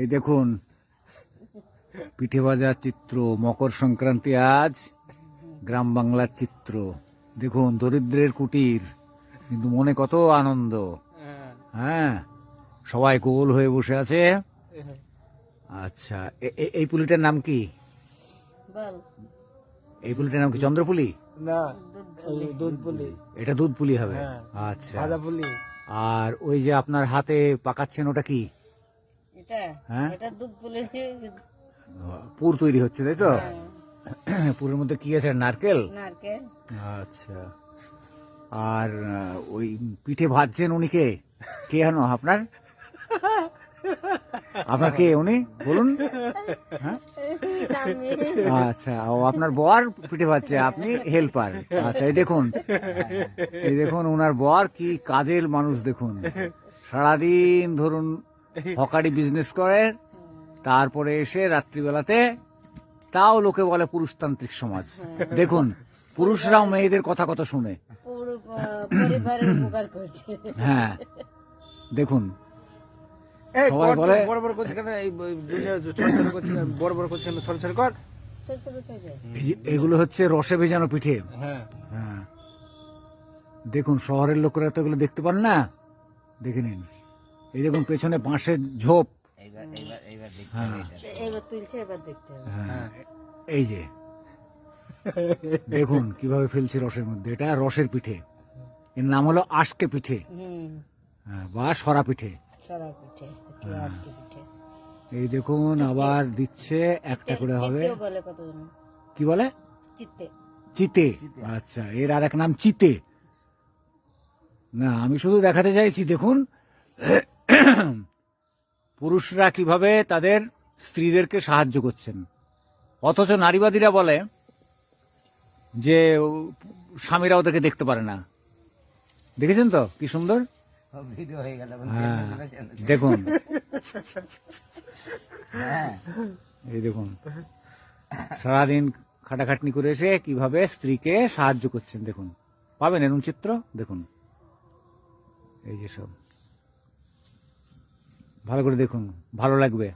এই দেখুন পিঠে ভাজার চিত্র মকর সংক্রান্তি আজ গ্রাম বাংলার চিত্র। দেখুন দরিদ্রের কুটির কিন্তু মনে কত আনন্দ। হ্যাঁ সবাই গোল হয়ে বসে আছে। আচ্ছা এই পুলিটার নাম কি? এই পুলিটার নাম কি চন্দ্রপুলি? না এই দুধ পুলি। এটা দুধ পুলি হবে? হ্যাঁ। আচ্ছা। ভাজা পুলি। আর ওই যে আপনার হাতে পাকাচ্ছেন ওটা কি? এটা হ্যাঁ? এটা দুধ পুলি। পুর তৈরি হচ্ছে তাই তো? পুরের মধ্যে কি আছে? নারকেল? নারকেল। আচ্ছা। আর ওই পিঠে ভাজছেন উনি কে? কে হেন আপনার? আপনার কে উনি বলুন। হ্যাঁ? আচ্ছা ও আপনার বর পিঠে ভাজছে আপনি হেল্পার আচ্ছা এই দেখুন এই দেখুন ওনার বর কি কাজের মানুষ দেখুন। সারাদিন ধরুন হকারি বিজনেস করে তারপরে এসে রাত্রিবেলাতে তাও লোকে বলে পুরুষতান্ত্রিক সমাজ। দেখুন পুরুষরাও মেয়েদের কথা কত শুনে। হ্যাঁ দেখুন সবাই বলে- বড় বড় করছিস কেন? এই দুনিয়া ছোট ছোট করছিস বড় বড় করছিস কেন? ছোট ছোট কর। ছোট ছোট থেকে এই যে- এগুলো হচ্ছে রসে ভেজানো পিঠে। হ্যাঁ। হ্যাঁ। দেখুন শহরের লোকেরা তো এগুলো দেখতে পান না। দেখে নিন। এই দেখুন পেছনে বাঁশের ঝোপ। হ্যাঁ। এবার তুলছে এবার দেখতে হবে। হ্যাঁ। এই যে। দেখুন কীভাবে ফেলছে রসের মধ্যে। এটা রসের পিঠে। এর নাম হলো আজকে পিঠে। হ্যাঁ, বা সরা পিঠে। সরা পিঠে আজকে পিঠে। এই দেখুন আবার দিচ্ছে একটা করে হবে। চিত্তেও বলে কতজন? কি বলে? চিত্তে। চিতে। আচ্ছা এর আর এক নাম চিতে। না আমি শুধু দেখাতে চাইছি দেখুন। পুরুষরা কীভাবে তাদের স্ত্রীদেরকে সাহায্য করছেন। অথচ নারীবাদীরা বলে যে স্বামীরা ওদেরকে দেখতে পারে না। দেখেছেন তো? কি সুন্দর? হ্যাঁ দেখুন। এই দেখুন সারাদিন খাটাখাটনি করে এসে কীভাবে স্ত্রীকে সাহায্য করছেন দেখুন। পাবেন এরকম চিত্র? দেখুন। এই যে সব। ভালো করে দেখুন ভালো লাগবে।